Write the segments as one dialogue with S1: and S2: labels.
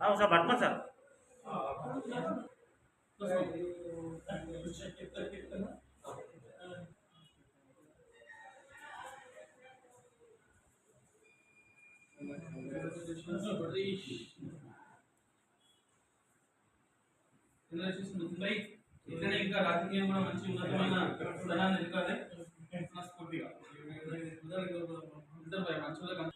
S1: Sir పట్టుకోండి sir. Mumbai.
S2: ఇక్కడ ఇంకా రాజకీయ మంచి ఉన్నతమైన స్థలాన్ని ఎదుకాలి
S3: మంచి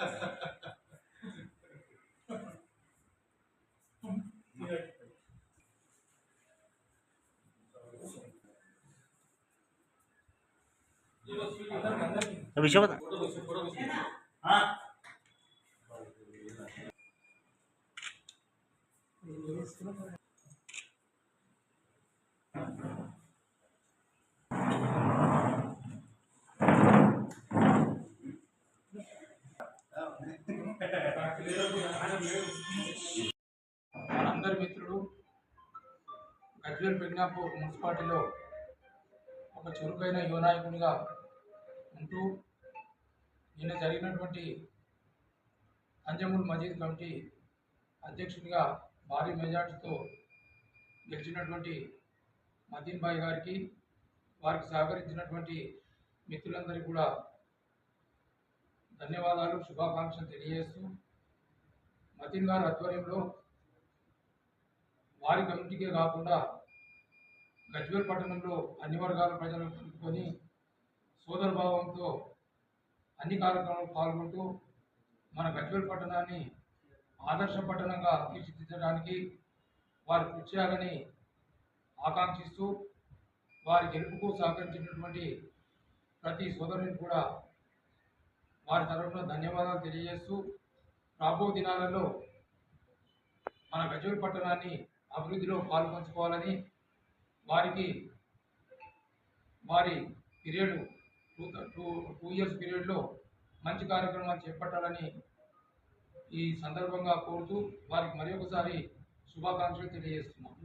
S1: విషయం
S2: మనందరి మిత్రుడు గజ్వేల్ పెగ్నాపూర్ మున్సిపాలిటీలో ఒక చురుకైన యువనాయకునిగా ఉంటూ నిన్న జరిగినటువంటి అంజముల్ మజీద్ కమిటీ అధ్యక్షునిగా భారీ మెజార్టీతో గెలిచినటువంటి మదీన్ భాయ్ గారికి వారికి సహకరించినటువంటి మిత్రులందరికీ కూడా ధన్యవాదాలు శుభాకాంక్షలు తెలియజేస్తూ మతిన్ గారి ఆధ్వర్యంలో వారి కమిటీకే కాకుండా గజ్వేల్ పట్టణంలో అన్ని వర్గాల ప్రజలను కలుపుకొని సోదరభావంతో అన్ని కార్యక్రమాలు పాల్గొంటూ మన గజ్వేల్ పట్టణాన్ని ఆదర్శ పట్టణంగా తీర్చిదిద్దడానికి వారు కృషి చేయాలని ఆకాంక్షిస్తూ వారి గెలుపుకు సహకరించినటువంటి ప్రతి సోదరుని కూడా వారి తరఫున ధన్యవాదాలు తెలియజేస్తూ రాబో దినాలలో మన గజ్వేల్ పట్టణాన్ని అభివృద్ధిలో పాల్పంచుకోవాలని వారికి వారి period two two two years పీరియడ్లో మంచి కార్యక్రమాలు చేపట్టాలని ఈ సందర్భంగా కోరుతూ వారికి మరొకసారి శుభాకాంక్షలు తెలియజేస్తున్నాం.